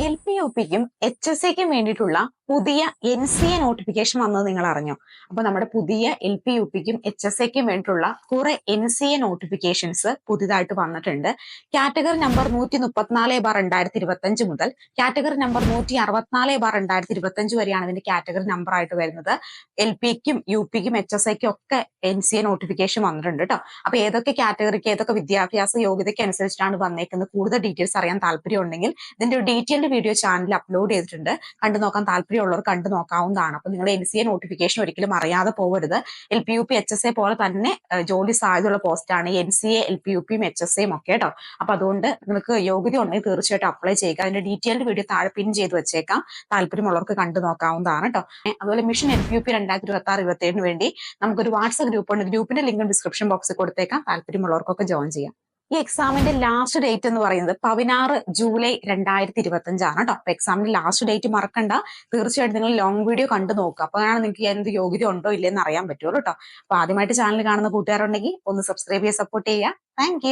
L P U പിക്കും H S സിക്കും വേണ്ടിയിട്ടുള്ള പുതിയ എൻ സി എ നോട്ടിഫിക്കേഷൻ വന്നത് നിങ്ങൾ അറിഞ്ഞോ? അപ്പൊ നമ്മുടെ പുതിയ എൽ പി യു പിക്കും എച്ച് എസ് എക്കും വേണ്ടിയിട്ടുള്ള കുറെ എൻ സി എ നോട്ടിഫിക്കേഷൻസ് പുതിയതായിട്ട് വന്നിട്ടുണ്ട്. കാറ്റഗറി നമ്പർ നൂറ്റി മുപ്പത്തിനാല് ബാർ രണ്ടായിരത്തി ഇരുപത്തി അഞ്ച് മുതൽ കാറ്റഗറി നമ്പർ നൂറ്റി അറുപത്തിനാല് ബാർ രണ്ടായിരത്തി ഇരുപത്തി അഞ്ച് വരെയാണ് ഇതിന്റെ കാറ്റഗറി നമ്പർ ആയിട്ട് വരുന്നത്. എൽ പിക്കും യു പിക്കും എച്ച് എസ് ഐക്കും ഒക്കെ എൻ സി എ നോട്ടിഫിക്കേഷൻ വന്നിട്ടുണ്ട് കേട്ടോ അപ്പൊ ഏതൊക്കെ കാറ്റഗറിക്ക് ഏതൊക്കെ വിദ്യാഭ്യാസ യോഗ്യതയ്ക്ക് അനുസരിച്ചിട്ടാണ് വന്നേക്കുന്നത്? കൂടുതൽ ഡീറ്റെയിൽസ് അറിയാൻ താല്പര്യം ഉണ്ടെങ്കിൽ ഇതിന്റെ ഒരു ഡീറ്റെയിൽഡ് വീഡിയോ ചാനലിൽ അപ്ലോഡ് ചെയ്തിട്ടുണ്ട്. കണ്ടു നോക്കാൻ താല്പര്യമുള്ളവർ കണ്ടു നോക്കാവുന്നതാണ്. അപ്പൊ നിങ്ങൾ എൻ സി എ നോട്ടിഫിക്കേഷൻ ഒരിക്കലും അറിയാതെ പോകരുത് L P U P H S A പോലെ തന്നെ ജോലി സാധ്യതയുള്ള ആണ് N C A L P U പിയും എച്ച് എസ് എയും ഒക്കെ കേട്ടോ. അപ്പൊ അതുകൊണ്ട് നിങ്ങൾക്ക് യോഗ്യത ഉണ്ടെങ്കിൽ തീർച്ചയായിട്ടും അപ്ലൈ ചെയ്യുക. അതിന്റെ ഡീറ്റെയിൽഡ് വീഡിയോ താഴെ പിൻ ചെയ്ത് വെച്ചേക്കാം. താല്പര്യമുള്ളവർക്ക് കണ്ടു നോക്കാവുന്നതാണ് കേട്ടോ. അതുപോലെ mission L P U P രണ്ടായിരത്തി ഇരുപത്തി ആറ് ഇരുപത്തി ഏഴിന് വേണ്ടി നമുക്കൊരു വാട്സ്ആപ്പ് ഗ്രൂപ്പ് ഉണ്ട്. ഗ്രൂപ്പിന്റെ ലിങ്ക് ഡിസ്ക്രിപ്ഷൻ ബോക്സിൽ കൊടുത്തേക്കാം. താല്പര്യമുള്ളവർക്കൊക്കെ ജോയിൻ ചെയ്യാം. ഈ എക്സാമിന്റെ ലാസ്റ്റ് ഡേറ്റ് എന്ന് പറയുന്നത് പതിനാറ് ജൂലൈ രണ്ടായിരത്തി ഇരുപത്തി അഞ്ചാണ് കേട്ടോ അപ്പൊ എക്സാമിന്റെ ലാസ്റ്റ് ഡേറ്റ് മറക്കണ്ട. തീർച്ചയായിട്ടും നിങ്ങൾ ലോങ് വീഡിയോ കണ്ടു നോക്കുക. അപ്പോഴാണ് നിങ്ങൾക്ക് എന്ത് യോഗ്യത ഉണ്ടോ ഇല്ലെന്ന് അറിയാൻ പറ്റുള്ളൂ കേട്ടോ അപ്പൊ ആദ്യമായിട്ട് ചാനൽ കാണുന്ന കൂട്ടുകാരുണ്ടെങ്കിൽ ഒന്ന് സബ്സ്ക്രൈബ് ചെയ്യാൻ സപ്പോർട്ട് ചെയ്യുക താങ്ക്